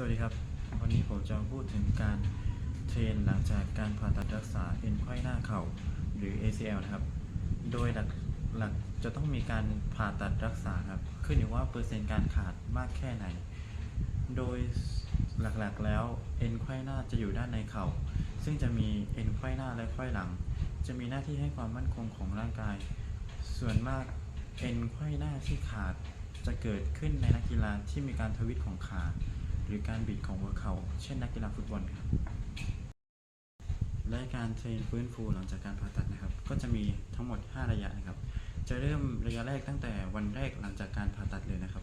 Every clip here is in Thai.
สวัสดีครับ วันนี้ผมจะพูดถึงการเทรนหลังจากการผ่าตัดรักษาเอ็นไขว้หน้าเข่าหรือ ACL นะครับ โดยหลักหลักจะต้องมีการผ่าตัดรักษาครับ ขึ้นอยู่ว่าเปอร์เซ็นต์การขาดมากแค่ไหน โดยหลักๆแล้วเอ็นไขว้หน้าจะอยู่ด้านในเข่า ซึ่งจะมีเอ็นไขว้หน้าและไขว้หลัง จะมีหน้าที่ให้ความมั่นคงของร่างกาย ส่วนมากเอ็นไขว้หน้าที่ขาดจะเกิดขึ้นในนักกีฬาที่มีการทวิตของขา หรือการบิดของหัวเขา่าเช่นนักกีฬาฟุตบอลครับ และการเทรนฟื้นฟูหลังจากการผ่าตัดนะครับ ก็จะมีทั้งหมด 5 ระยะนะครับ จะเริ่มระยะแรกตั้งแต่วันแรกหลังจากการผ่าตัดเลยนะครับ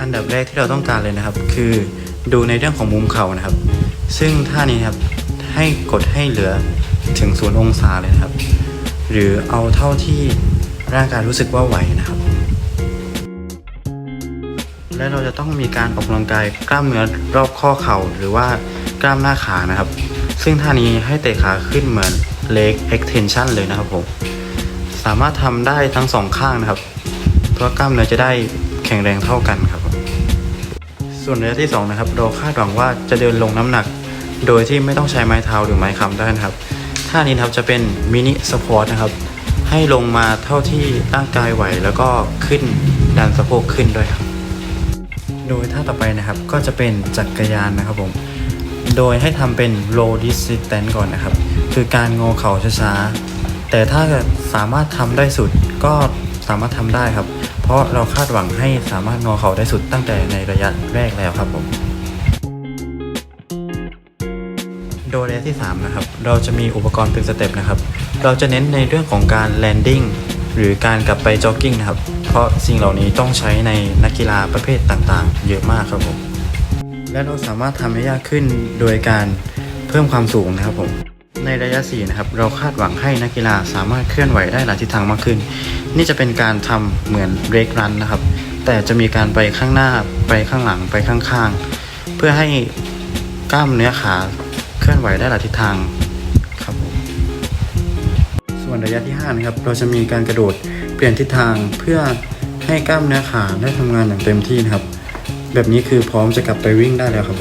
อันดับแรกที่เราต้องการเลยนะครับ คือดูในเรื่องของมุมเข่านะครับ ซึ่งท่านี้ครับให้กดให้เหลือถึงศูนย์องศาเลยนะครับ หรือเอาเท่าที่ร่างกายรู้สึกว่าไหวนะครับ และเราจะต้องมีการออกกำลังกายกล้ามเนื้อรอบข้อเข่าหรือว่ากล้ามหน้าขานะครับ ซึ่งท่านี้ให้เตะขาขึ้นเหมือน leg extension เลยนะครับผมสามารถทำได้ทั้งสองข้างนะครับ เพื่อกล้ามเนื้อจะได้แข็งแรงเท่ากันครับ ส่วนระยะที่สองนะครับเราคาดหวังว่าจะเดินลงน้ำหนัก โดยที่ไม่ต้องใช้ไม้เท้าหรือไม้ค้ำได้นะครับท่านี้นะครับจะเป็นมินิสควอตนะครับให้ลงมาเท่าที่ร่างกายไหวแล้วก็ขึ้นดันสะโพกขึ้นด้วยครับ โดยท่าต่อไปนะครับก็จะเป็นจักรยานนะครับผม โดยให้ทำเป็น low distance ก่อนนะครับ คือการงอเข่าช้าๆ แต่ถ้าสามารถทำได้สุดก็สามารถทำได้ครับ เพราะเราคาดหวังให้สามารถงอเข่าได้สุดตั้งแต่ในระยะแรกแล้วครับผม โดยระยะที่ 3 นะครับ เราจะมีอุปกรณ์เป็นสเต็ปนะครับ เราจะเน้นในเรื่องของการแลนดิ้ง หรือการกลับไปจ็อกกิ้งนะครับ เพราะสิ่งเหล่านี้ต้องใช้ในนักกีฬาประเภทต่างๆ เยอะมากครับผม และเราสามารถทำให้ยากขึ้นโดยการเพิ่มความสูงนะครับผมในระยะ4นะครับเราคาดหวังให้นักกีฬาสามารถเคลื่อนไหวได้หลายทิศทางมากขึ้น นี่จะเป็นการทำเหมือนเรกรันนะครับ แต่จะมีการไปข้างหน้าไปข้างหลังไปข้างๆ เพื่อให้กล้ามเนื้อขาเคลื่อนไหวได้หลายทิศทาง ส่วนระยะที่5นะครับเราจะมีการกระโดดเปลี่ยนทิศทางเพื่อให้กล้ามเนื้อขาได้ทำงานอย่างเต็มที่นะครับ แบบนี้คือพร้อมจะกลับไปวิ่งได้แล้วครับ